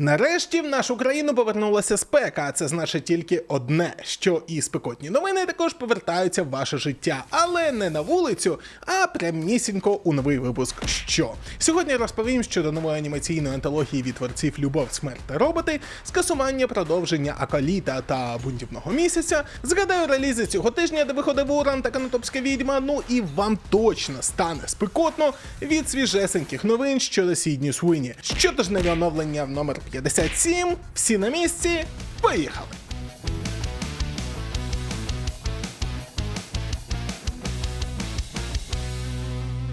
Нарешті в нашу країну повернулася спека, а це значить тільки одне, що і спекотні новини також повертаються в ваше життя, але не на вулицю, а прямісінько у новий випуск. Що сьогодні розповім щодо нової анімаційної антології від творців Любов, смерть та роботи, скасування продовження Акаліта та бунтівного місяця. Згадаю релізи цього тижня, де виходив Уран та Канатопська відьма. Ну і вам точно стане спекотно від свіжесеньких новин щодо Сідні Суині. Щотижневе оновлення в номер 57. Всі на місці. Поїхали!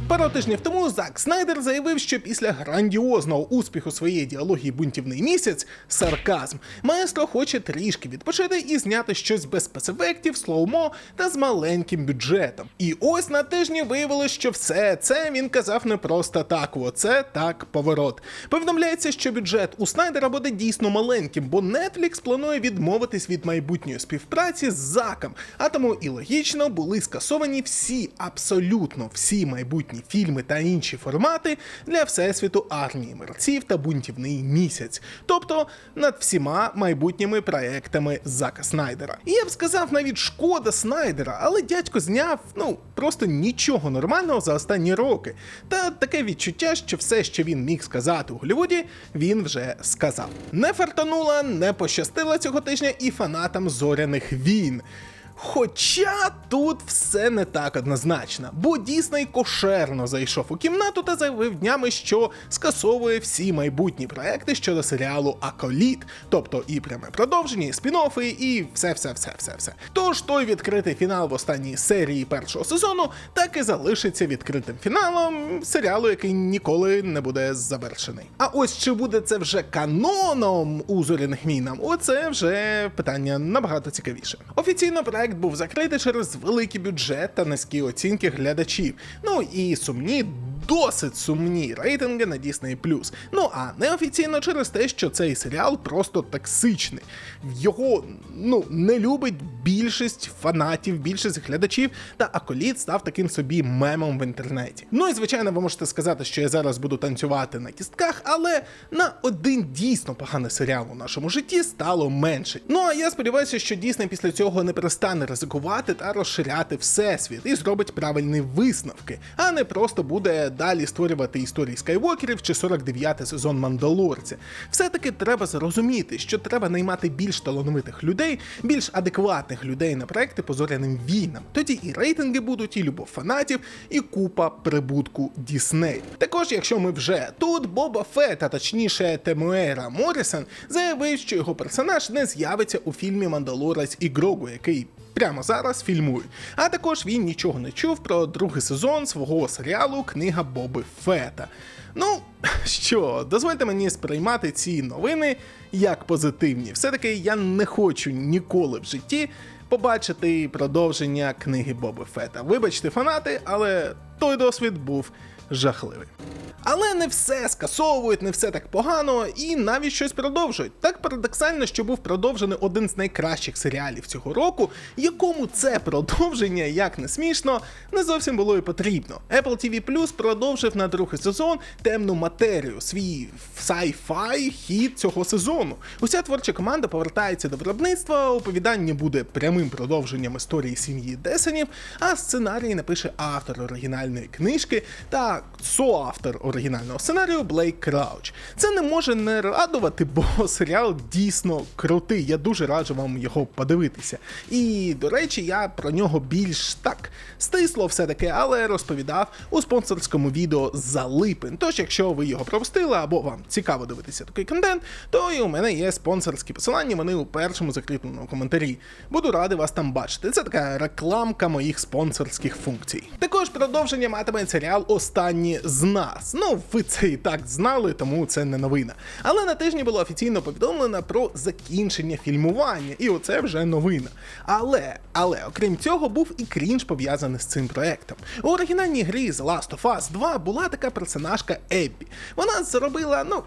Пару тижнів тому Зак Снайдер заявив, що після грандіозного успіху своєї діалогії Бунтівний місяць сарказм маестро хоче трішки відпочити і зняти щось без спецефектів, слоумо та з маленьким бюджетом. І ось на тижні виявилось, що все це він казав не просто так. Оце так поворот. Повідомляється, що бюджет у Снайдера буде дійсно маленьким, бо Netflix планує відмовитись від майбутньої співпраці з Заком, а тому і логічно були скасовані всі, абсолютно всі майбутні фільми та інші формати для всесвіту армії мерців та бунтівний місяць, тобто над всіма майбутніми проектами Зака Снайдера. І я б сказав, навіть шкода Снайдера, але дядько зняв ну просто нічого нормального за останні роки. Та таке відчуття, що все, що він міг сказати у Голлівуді, він вже сказав. Не фартанула, не пощастила цього тижня і фанатам зоряних війн. Хоча тут все не так однозначно, бо Дісней кошерно зайшов у кімнату та заявив днями, що скасовує всі майбутні проекти щодо серіалу Аколіт, тобто і пряме продовження, і спін-оффи, і все, все, все, все, все. Тож той відкритий фінал в останній серії першого сезону так і залишиться відкритим фіналом серіалу, який ніколи не буде завершений. А ось чи буде це вже каноном у зоряних війнам, оце вже питання набагато цікавіше. Офіційно проект був закритий через великий бюджет та низькі оцінки глядачів. Ну і сумні. Досить сумні рейтинги на Disney+. Ну а неофіційно через те, що цей серіал просто токсичний. Його ну не любить більшість фанатів, більшість глядачів, та Аколіт став таким собі мемом в інтернеті. Ну і звичайно, ви можете сказати, що я зараз буду танцювати на кістках, але на один дійсно поганий серіал у нашому житті стало менше. Ну а я сподіваюся, що Disney після цього не перестане ризикувати та розширяти всесвіт і зробить правильні висновки, а не просто буде далі створювати історії скайвокерів чи 49-й сезон Мандалорця. Все-таки треба зрозуміти, що треба наймати більш талановитих людей, більш адекватних людей на проекти по зоряним війнам. Тоді і рейтинги будуть, і любов фанатів, і купа прибутку Дісней. Також, якщо ми вже тут, Боба Фет, а точніше Темуера Морісон, заявив, що його персонаж не з'явиться у фільмі Мандалорець і Грогу, який прямо зараз фільмують. А також він нічого не чув про другий сезон свого серіалу Книга Боби Фета. Ну що, дозвольте мені сприймати ці новини як позитивні. Все-таки я не хочу ніколи в житті побачити продовження книги Боби Фета. Вибачте, фанати, але той досвід був жахливий. Але не все скасовують, не все так погано, і навіть щось продовжують. Так парадоксально, що був продовжений один з найкращих серіалів цього року, якому це продовження, як не смішно, не зовсім було і потрібно. Apple TV Plus продовжив на другий сезон темну матерію, свій sci-fi хід цього сезону. Уся творча команда повертається до виробництва. Оповідання буде прямим продовженням історії сім'ї Десенів, а сценарій напише автор оригінальної книжки та соавтор оригінального сценарію Блейк Крауч. Це не може не радувати, бо серіал дійсно крутий. Я дуже раджу вам його подивитися. І, до речі, я про нього більш так стисло все-таки, але розповідав у спонсорському відео за липень. Тож, якщо ви його пропустили або вам цікаво дивитися такий контент, то і у мене є спонсорські посилання, вони у першому закріпленому коментарі. Буду радий вас там бачити. Це така рекламка моїх спонсорських функцій. Також продовження матиме серіал Останні з нас. Ну, ви це і так знали, тому це не новина. Але на тижні було офіційно повідомлено про закінчення фільмування, і оце вже новина. Але, але, окрім цього, був і крінж пов'язаний з цим проектом. У оригінальній грі The Last of Us 2 була така персонажка Еббі. Вона зробила, ну,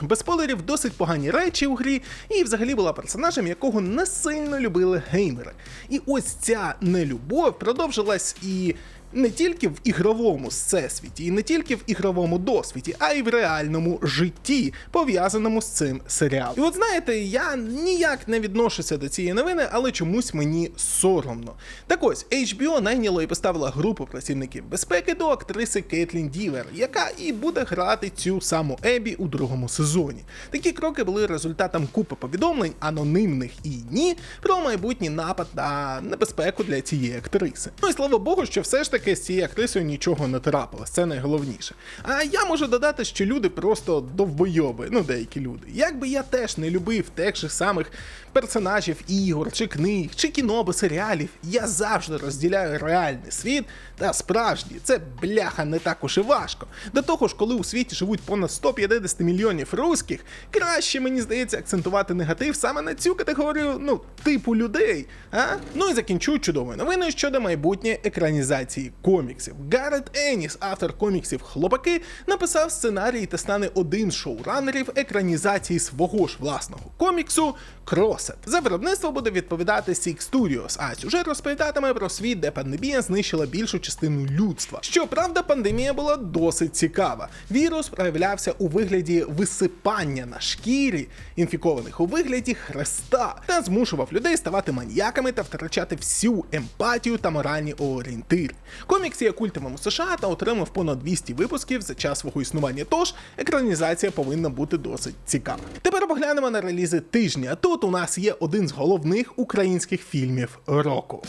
без спойлерів, досить погані речі у грі, і взагалі була персонажем, якого не сильно любили геймери. І ось ця нелюбов продовжилась і не тільки в ігровому всесвіті, і не тільки в ігровому досвіді, а й в реальному житті, пов'язаному з цим серіалом. І от знаєте, я ніяк не відношуся до цієї новини, але чомусь мені соромно. Так ось HBO найняло і поставила групу працівників безпеки до актриси Кейтлін Дівер, яка і буде грати цю саму Ебі у другому сезоні. Такі кроки були результатом купи повідомлень, анонімних і ні, про майбутній напад на небезпеку для цієї актриси. Ну і слава Богу, що все ж таки з цією актрисою нічого не трапилось, це найголовніше. А я можу додати, що люди просто довбойоби, ну деякі люди. Якби я теж не любив тих же самих персонажів ігор, чи книг, чи кіно або серіалів, я завжди розділяю реальний світ та справжній. Це бляха не так уж і важко. До того ж, коли у світі живуть понад 150 мільйонів русських, краще мені здається акцентувати негатив саме на цю категорію, ну, типу людей. А? Ну і закінчу чудовою новиною щодо майбутньої екранізації коміксів. Гаррет Еніс, автор коміксів Хлопаки, написав сценарій та стане один з шоуранерів екранізації свого ж власного коміксу Кросет. За виробництво буде відповідати Six Studios, а сюжет розповідатиме про світ, де пандемія знищила більшу частину людства. Щоправда, пандемія була досить цікава. Вірус проявлявся у вигляді висипання на шкірі, інфікованих у вигляді хреста, та змушував людей ставати маньяками та втрачати всю емпатію та моральні орієнтири. Комікс є культовим у США та отримав понад 200 випусків за час свого існування. Тож екранізація повинна бути досить цікава. Тепер поглянемо на релізи тижня. Тут у нас є один з головних українських фільмів року.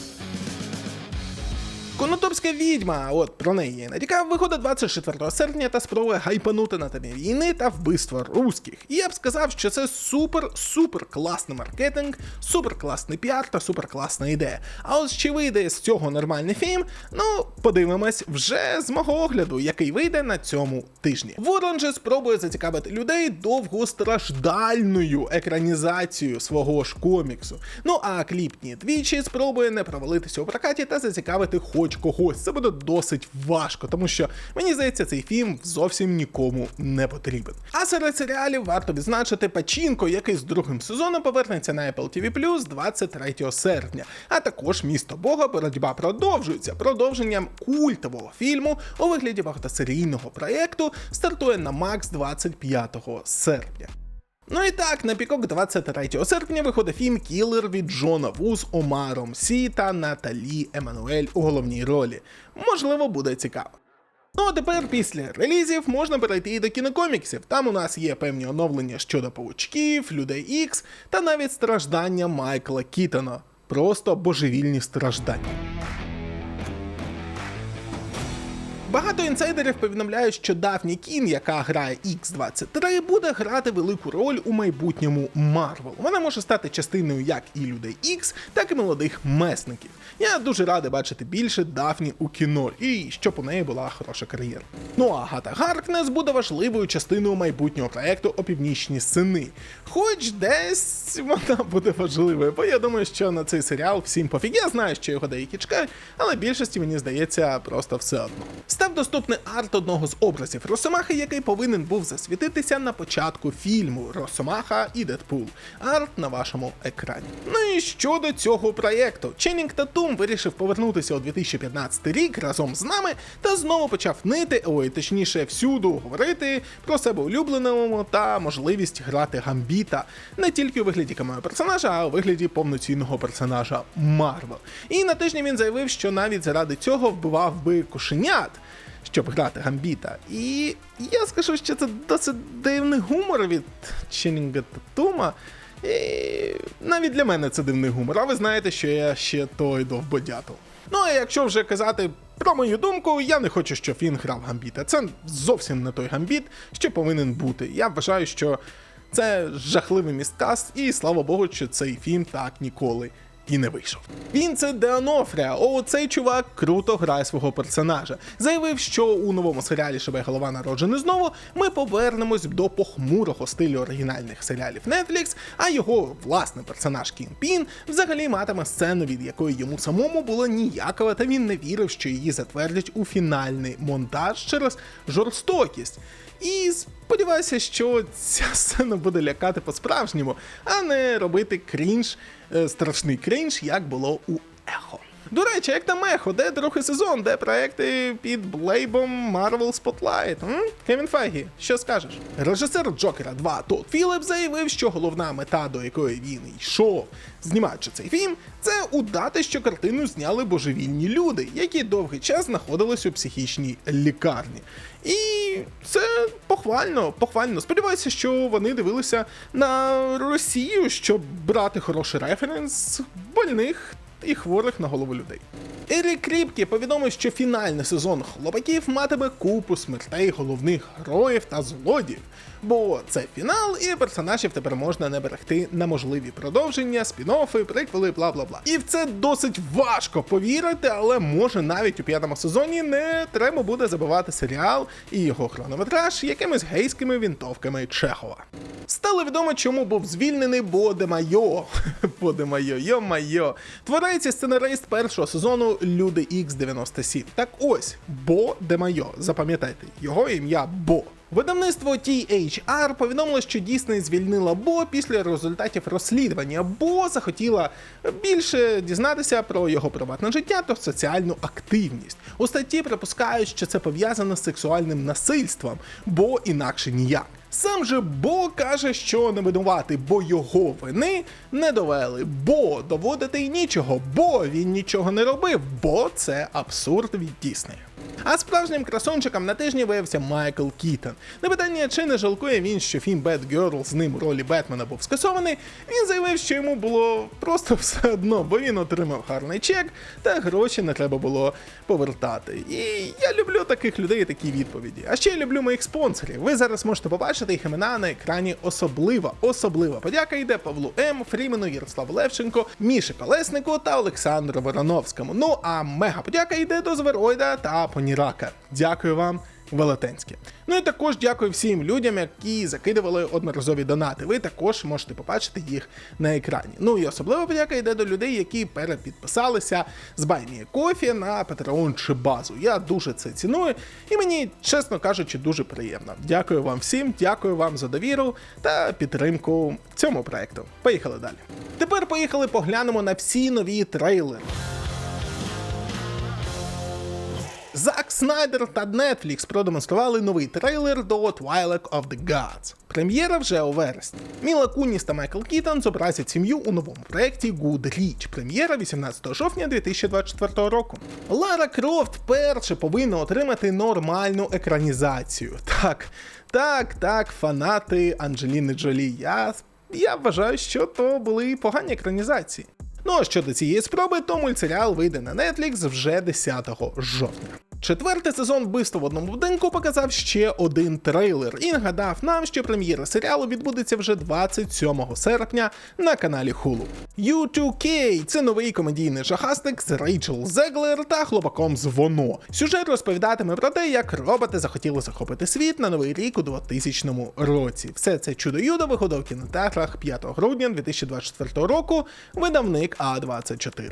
Конотопська відьма, от про неї натякав, виходить 24 серпня та спробує гайпанути на темі війни та вбивства русських. І я б сказав, що це супер-супер класний маркетинг, супер класний піар та супер класна ідея. А ось чи вийде з цього нормальний фільм? Ну, подивимось вже з мого огляду, який вийде на цьому тижні. Ворон же спробує зацікавити людей довгостраждальною екранізацією свого ж коміксу. Ну а кліпні двічі спробує не провалитися у прокаті та зацікавити хоч когось. Це буде досить важко, тому що мені здається, цей фільм зовсім нікому не потрібен. А серед серіалів варто відзначити Пачінко, який з другим сезоном повернеться на Apple TV Plus 23 серпня. А також місто Бога боротьба продовжується. Продовженням культового фільму у вигляді багатосерійного проєкту стартує на Max 25 серпня. Ну і так, на пікок 23 серпня виходить фільм Кілер від Джона Ву з Омаром Сі та Наталі Еммануель у головній ролі. Можливо, буде цікаво. Ну а тепер після релізів можна перейти і до кінокоміксів. Там у нас є певні оновлення щодо паучків, людей Ікс та навіть страждання Майкла Кітона. Просто божевільні страждання. Багато інсайдерів повідомляють, що Дафні Кін, яка грає X-23, буде грати велику роль у майбутньому Марвел. Вона може стати частиною як і людей X, так і молодих месників. Я дуже радий бачити більше Дафні у кіно і щоб у неї була хороша кар'єра. Ну а Гата Гаркнес буде важливою частиною майбутнього проекту Опівнічні сини. Хоч десь вона буде важливою, бо я думаю, що на цей серіал всім пофіг. Я знаю, що його деякі чекають, але більшості мені здається просто все одно. Став доступний арт одного з образів Росомахи, який повинен був засвітитися на початку фільму Росомаха і Дедпул. Арт на вашому екрані. Ну і щодо цього проєкту, Ченнінг Татум вирішив повернутися у 2015 рік разом з нами та знову почав нити, ой, точніше, всюду говорити про себе улюбленому та можливість грати гамбіта не тільки у вигляді камео персонажа, а у вигляді повноцінного персонажа Марвел. І на тижні він заявив, що навіть заради цього вбивав би кошенят щоб грати гамбіта. І я скажу, що це досить дивний гумор від Ченнінга Татума. І навіть для мене це дивний гумор, а ви знаєте, що я ще той довбодятел. Ну а якщо вже казати про мою думку, я не хочу, щоб він грав гамбіта. Це зовсім не той гамбіт, що повинен бути. Я вважаю, що це жахливий місткаст, і слава Богу, що цей фільм так ніколи і не вийшов. Він це Деонофрія, о, цей чувак круто грає свого персонажа. Заявив, що у новому серіалі Шебе голова народжений знову ми повернемось до похмурого стилю оригінальних серіалів Netflix, а його власний персонаж Кінпін взагалі матиме сцену, від якої йому самому було ніякого, та він не вірив, що її затвердять у фінальний монтаж через жорстокість. І сподіваюся, що ця сцена буде лякати по-справжньому, а не робити крінж, е, страшний крінж, як було у ехо. До речі, як там ехо, де другий сезон, де проекти під блейбом Marvel Spotlight? М? Кевін Файгі, що скажеш? Режисер Джокера 2 Тодд Філіп заявив, що головна мета, до якої він йшов, знімаючи цей фільм, це удати, що картину зняли божевільні люди, які довгий час знаходились у психічній лікарні. І це похвально, похвально. Сподіваюся, що вони дивилися на Росію, щоб брати хороший референс больних і хворих на голову людей. Ерік Кріпкі повідомив, що фінальний сезон хлопаків матиме купу смертей головних героїв та злодіїв. Бо це фінал, і персонажів тепер можна не берегти на можливі продовження, спін-оффи, приквели, бла бла бла. І в це досить важко повірити, але може навіть у п'ятому сезоні не треба буде забивати серіал і його хронометраж якимись гейськими вінтовками Чехова. Стало відомо, чому був звільнений Бодемайо. Бодемайо, йо-майо. Творець і сценарист першого сезону Люди X97. Так ось, Бо Демайо. Запам'ятайте, його ім'я Бо. Видавництво THR повідомило, що Дісней звільнила Бо після результатів розслідування, бо захотіла більше дізнатися про його приватне життя та соціальну активність. У статті припускають, що це пов'язано з сексуальним насильством, бо інакше ніяк. Сам же Бо каже, що не винуватий, бо його вини не довели, бо доводити й нічого, бо він нічого не робив, бо це абсурд від Діснея. А справжнім красончиком на тижні виявився Майкл Кітон. На питання, чи не жалкує він, що фільм Bad Girl з ним у ролі Бетмена був скасований, він заявив, що йому було просто все одно, бо він отримав гарний чек, та гроші не треба було повертати. І я люблю таких людей і такі відповіді. А ще я люблю моїх спонсорів. Ви зараз можете побачити їх імена на екрані особлива. Особлива подяка йде Павлу М, Фрімену, Ярославу Левченко, Міші Колеснику та Олександру Вороновському. Ну а мега подяка йде до Звероїда та Понірака. Дякую вам. Велетенське. Ну і також дякую всім людям, які закидували одноразові донати. Ви також можете побачити їх на екрані. Ну і особлива подяка йде до людей, які перепідписалися з Кофі на Patreon чи базу. Я дуже це ціную, і мені, чесно кажучи, дуже приємно. Дякую вам всім, дякую вам за довіру та підтримку цьому проекту. Поїхали далі. Тепер поїхали поглянемо на всі нові трейлери. Зак Снайдер та Netflix продемонстрували новий трейлер до Twilight of the Gods. Прем'єра вже у вересні. Міла Куніс та Майкл Кітон зобразять сім'ю у новому проєкті Good Reach. Прем'єра 18 жовтня 2024 року. Лара Крофт перше повинна отримати нормальну екранізацію. Так, так, так, фанати Анджеліни Джолі. Я, я вважаю, що то були погані екранізації. Ну а щодо цієї спроби, то мультсеріал вийде на Netflix вже 10 жовтня. Четвертий сезон вбивства в одному будинку показав ще один трейлер і нагадав нам, що прем'єра серіалу відбудеться вже 27 серпня на каналі Hulu. U2K – це новий комедійний жахастик з Рейчел Зеглер та хлопаком з Воно. Сюжет розповідатиме про те, як роботи захотіли захопити світ на новий рік у 2000 році. Все це чудо юдо виходить в кінотеатрах 5 грудня 2024 року. Видавник А24.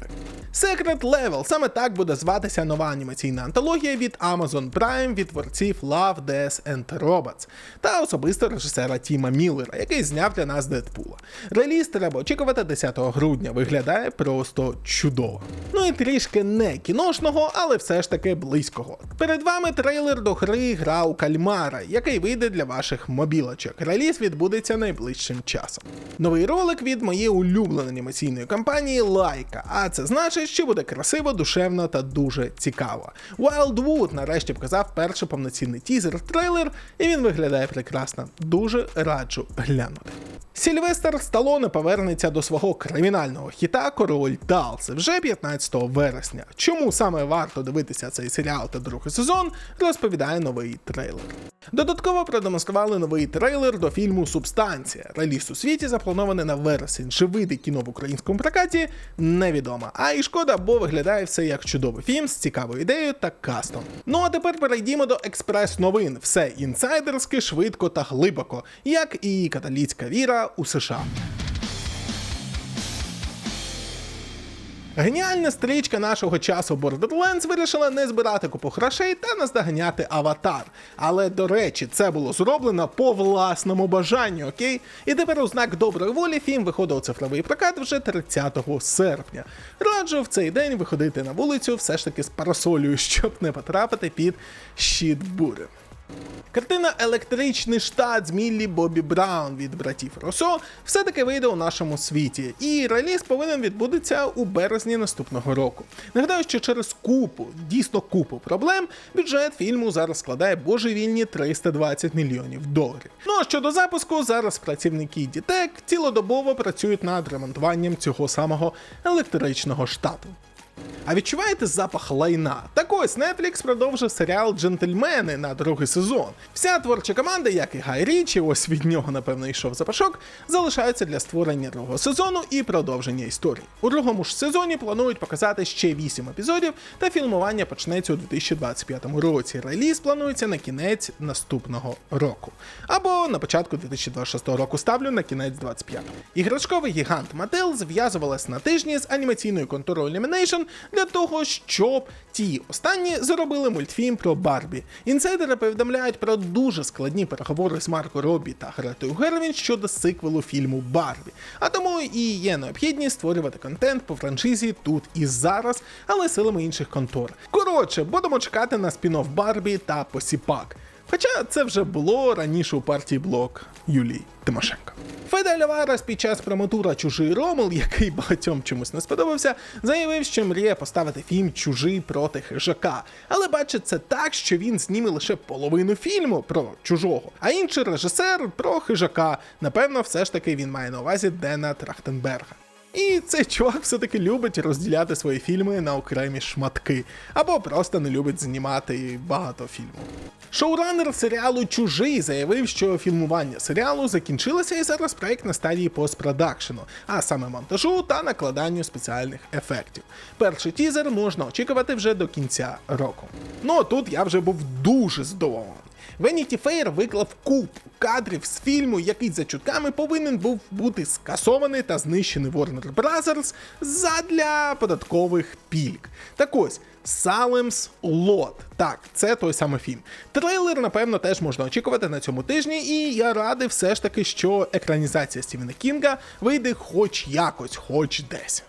Secret Level – саме так буде зватися нова анімаційна антологія від Amazon Prime від творців Love, Death and Robots та особисто режисера Тіма Міллера, який зняв для нас Дедпула. Реліз треба очікувати 10 грудня. Виглядає просто чудово. Ну і трішки не кіношного, але все ж таки близького. Перед вами трейлер до гри Гра у Кальмара, який вийде для ваших мобілочок. Реліз відбудеться найближчим часом. Новий ролик від моєї улюбленої анімаційної компанії Лайка. А це значить, що буде красиво, душевно та дуже цікаво. Wildwood нарешті показав перший повноцінний тізер-трейлер, і він виглядає прекрасно. Дуже раджу глянути. Сільвестр Сталоне повернеться до свого кримінального хіта Король Талси вже 15 вересня. Чому саме варто дивитися цей серіал та другий сезон, розповідає новий трейлер. Додатково продемонстрували новий трейлер до фільму Субстанція. Реліз у світі запланований на вересень. Чи вийде кіно в українському прокаті, невідомо. А і шкода, бо виглядає все як чудовий фільм з цікавою ідеєю та кастом. Ну а тепер перейдімо до експрес-новин. Все інсайдерське, швидко та глибоко, як і католіцька віра у США. Геніальна стрічка нашого часу Borderlands вирішила не збирати купу грошей та наздоганяти аватар. Але до речі, це було зроблено по власному бажанню, окей? І тепер у знак доброї волі фільм виходить у цифровий прокат вже 30 серпня. Раджу в цей день виходити на вулицю все ж таки з парасолею, щоб не потрапити під щит бури. Картина Електричний штат з Міллі Бобі Браун від братів Росо все-таки вийде у нашому світі, і реліз повинен відбудеться у березні наступного року. Нагадаю, що через купу, дійсно купу проблем, бюджет фільму зараз складає божевільні 320 мільйонів доларів. Ну а щодо запуску, зараз працівники Дітек цілодобово працюють над ремонтуванням цього самого електричного штату. А відчуваєте запах лайна? Так ось Netflix продовжив серіал Джентльмени на другий сезон. Вся творча команда, як і Гай Річі, ось від нього, напевно, йшов запашок, залишаються для створення другого сезону і продовження історії. У другому ж сезоні планують показати ще 8 епізодів, та фільмування почнеться у 2025 році. Реліз планується на кінець наступного року. Або на початку 2026 року ставлю на кінець 25 Іграшковий гігант Mattel зв'язувалась на тижні з анімаційною конторою Illumination для того, щоб ті останні зробили мультфільм про Барбі. Інсайдери повідомляють про дуже складні переговори з Марко Робі та Гретою Гервін щодо сиквелу фільму Барбі. А тому і є необхідність створювати контент по франшизі тут і зараз, але силами інших контор. Коротше, будемо чекати на спін-офф Барбі та Посіпак. Хоча це вже було раніше у партії блок Юлії Тимошенко. Феде Ляварес під час проматура Чужий Ромул, який багатьом чомусь не сподобався, заявив, що мріє поставити фільм Чужий проти хижака. Але бачить це так, що він зніме лише половину фільму про чужого, а інший режисер про хижака. Напевно, все ж таки він має на увазі Дена Трахтенберга. І цей чувак все-таки любить розділяти свої фільми на окремі шматки, або просто не любить знімати багато фільмів. Шоуранер серіалу Чужий заявив, що фільмування серіалу закінчилося і зараз проект на стадії постпродакшену, а саме монтажу та накладанню спеціальних ефектів. Перший тізер можна очікувати вже до кінця року. Ну тут я вже був дуже здивований. Vanity Fair виклав купу кадрів з фільму, який за чутками повинен був бути скасований та знищений Warner Bros. задля податкових пільг. Так ось. Salem's Lot. Так, це той самий фільм. Трейлер, напевно, теж можна очікувати на цьому тижні, і я радий все ж таки, що екранізація Стівена Кінга вийде хоч якось, хоч десь.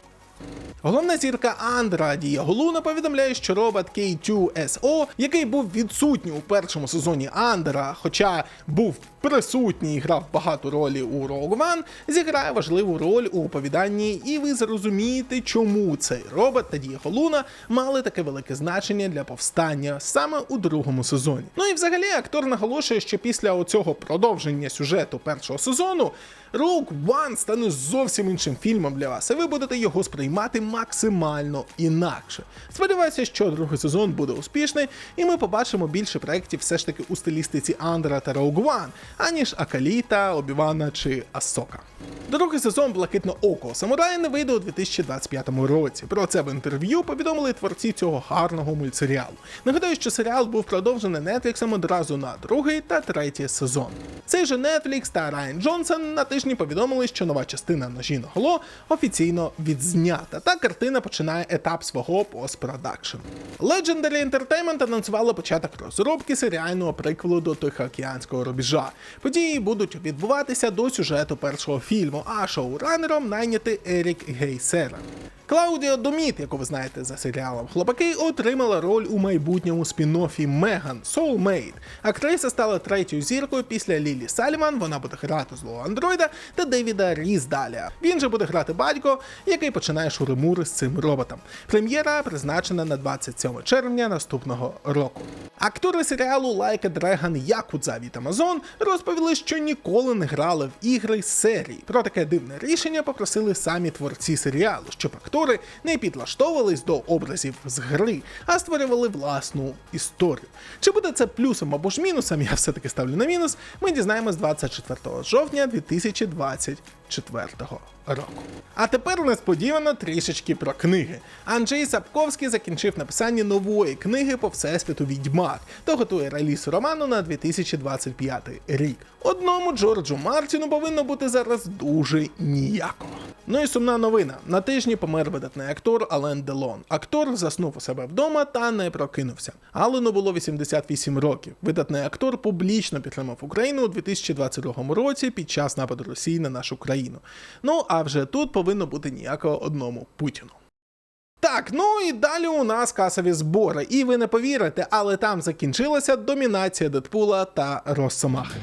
Головна зірка Андра Дієголуна повідомляє, що робот K2SO, який був відсутній у першому сезоні Андера, хоча був присутній і грав багато ролі у Rogue One, зіграє важливу роль у оповіданні, і ви зрозумієте, чому цей робот та Дієголуна мали таке велике значення для повстання саме у другому сезоні. Ну і взагалі актор наголошує, що після оцього продовження сюжету першого сезону Rogue One стане зовсім іншим фільмом для вас, і ви будете його сприймати максимально інакше. Сподіваюся, що другий сезон буде успішний, і ми побачимо більше проєктів все ж таки у стилістиці Андера та Rogue One, аніж Акаліта, Обівана чи Асока. Другий сезон Блакитне Око Самурая не вийде у 2025 році. Про це в інтерв'ю повідомили творці цього гарного мультсеріалу. Нагадаю, що серіал був продовжений Нетфліксом одразу на другий та третій сезон. Цей же Netflix та Райан Джонсон на тижні повідомили, що нова частина ножі на голо офіційно відзнята, та картина починає етап свого постпродакшену. Legendary Entertainment анонсувала початок розробки серіального приквелу до Тихоокеанського рубежа. Події будуть відбуватися до сюжету першого фільму, а шоуранером найняти Ерік Гейсера. Клаудіо Доміт, яку ви знаєте за серіалом Хлопаки, отримала роль у майбутньому спін-оффі Меган Soulmate. Актриса стала третьою зіркою після Лілі Саліман. Вона буде грати злого андроїда та Девіда Різдаля. Він же буде грати батько, який починає шуримури з цим роботом. Прем'єра призначена на 27 червня наступного року. Актори серіалу Like a Dragon Якудза від Amazon розповіли, що ніколи не грали в ігри з серії. Про таке дивне рішення попросили самі творці серіалу, щоб актори не підлаштовувались до образів з гри, а створювали власну історію. Чи буде це плюсом або ж мінусом, я все-таки ставлю на мінус, ми дізнаємось 24 жовтня 2024 року. А тепер несподівано трішечки про книги. Анджей Сапковський закінчив написання нової книги по всесвіту Відьмак та готує реліз роману на 2025 рік. Одному Джорджу Мартіну повинно бути зараз дуже ніяко. Ну і сумна новина. На тижні помер видатний актор Ален Делон. Актор заснув у себе вдома та не прокинувся. Алену було 88 років. Видатний актор публічно підтримав Україну у 2022 році під час нападу Росії на нашу країну. Ну а вже тут повинно бути ніякого одному Путіну. Так, ну і далі у нас касові збори. І ви не повірите, але там закінчилася домінація Дедпула та Росомахи.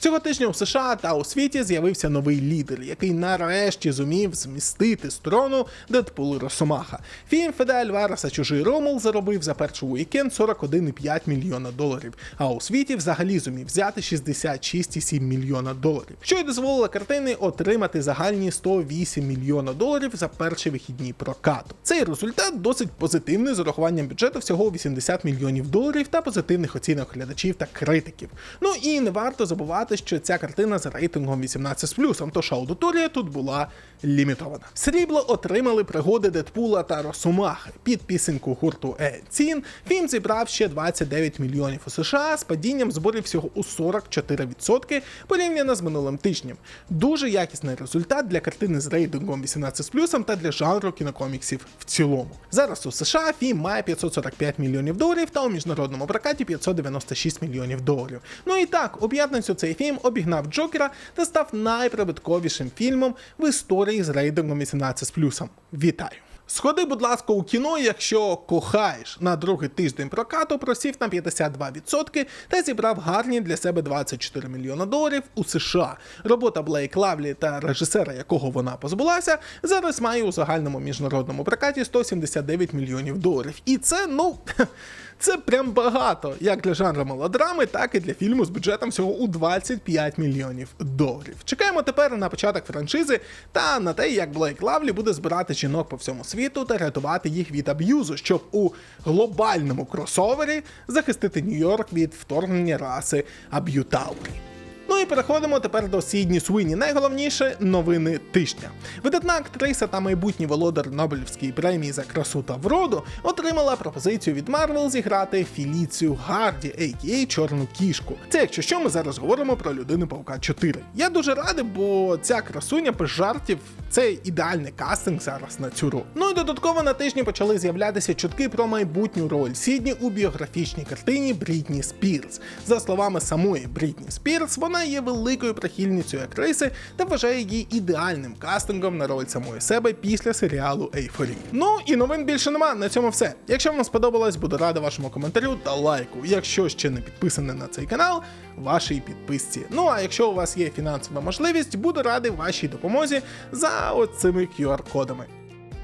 Цього тижня у США та у світі з'явився новий лідер, який нарешті зумів змістити з трону Дедпул Росомаха. Фільм Феде Альвареса Чужий Ромул заробив за перший уікенд 41,5 мільйона доларів, а у світі взагалі зумів взяти 66,7 мільйона доларів, що й дозволило картини отримати загальні 108 мільйона доларів за перші вихідні прокату. Цей результат досить позитивний з урахуванням бюджету всього 80 мільйонів доларів та позитивних оцінок глядачів та критиків. Ну і не варто забувати, що ця картина з рейтингом 18 з плюсом, тож аудиторія тут була лімітована. Срібло отримали пригоди Дедпула та Росомахи. Під пісеньку гурту Е-Цін фільм зібрав ще 29 мільйонів у США з падінням зборів всього у 44% порівняно з минулим тижнем. Дуже якісний результат для картини з рейтингом 18 з плюсом та для жанру кінокоміксів в цілому. Зараз у США фільм має 545 мільйонів доларів та у міжнародному прокаті 596 мільйонів доларів. Ну і так, у п'ятницю цей фільм обігнав Джокера та став найприбутковішим фільмом в історії з рейтингом 18 з плюсом. Вітаю! Сходи, будь ласка, у кіно, якщо кохаєш. На другий тиждень прокату просів на 52% та зібрав гарні для себе 24 мільйона доларів у США. Робота Блейк Лавлі та режисера, якого вона позбулася, зараз має у загальному міжнародному прокаті 179 мільйонів доларів. І це, ну. Це прям багато, як для жанру мелодрами, так і для фільму з бюджетом всього у 25 мільйонів доларів. Чекаємо тепер на початок франшизи та на те, як Блейк Лавлі буде збирати жінок по всьому світу та рятувати їх від аб'юзу, щоб у глобальному кросовері захистити Нью-Йорк від вторгнення раси Аб'ютаури. Ну і переходимо тепер до Сідні Суїні. Найголовніше новини тижня. Видатна актриса та майбутній володар Нобелівської премії за красу та вроду отримала пропозицію від Марвел зіграти Філіцію Гарді, а.к.а. Чорну кішку. Це якщо що, ми зараз говоримо про людину Павка 4. Я дуже радий, бо ця красуня без жартів це ідеальний кастинг зараз на цю роль. Ну і додатково на тижні почали з'являтися чутки про майбутню роль Сідні у біографічній картині Брітні Спірс. За словами самої Брітні Спірс, вона є великою прихильницею актриси та вважає її ідеальним кастингом на роль самої себе після серіалу Ейфорі. Ну і новин більше нема. На цьому все. Якщо вам сподобалось, буду радий вашому коментарю та лайку. Якщо ще не підписані на цей канал, вашій підписці. Ну а якщо у вас є фінансова можливість, буду радий вашій допомозі за оцими QR-кодами.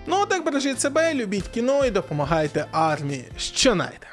Ну так бережіть себе, любіть кіно і допомагайте армії. Що найде.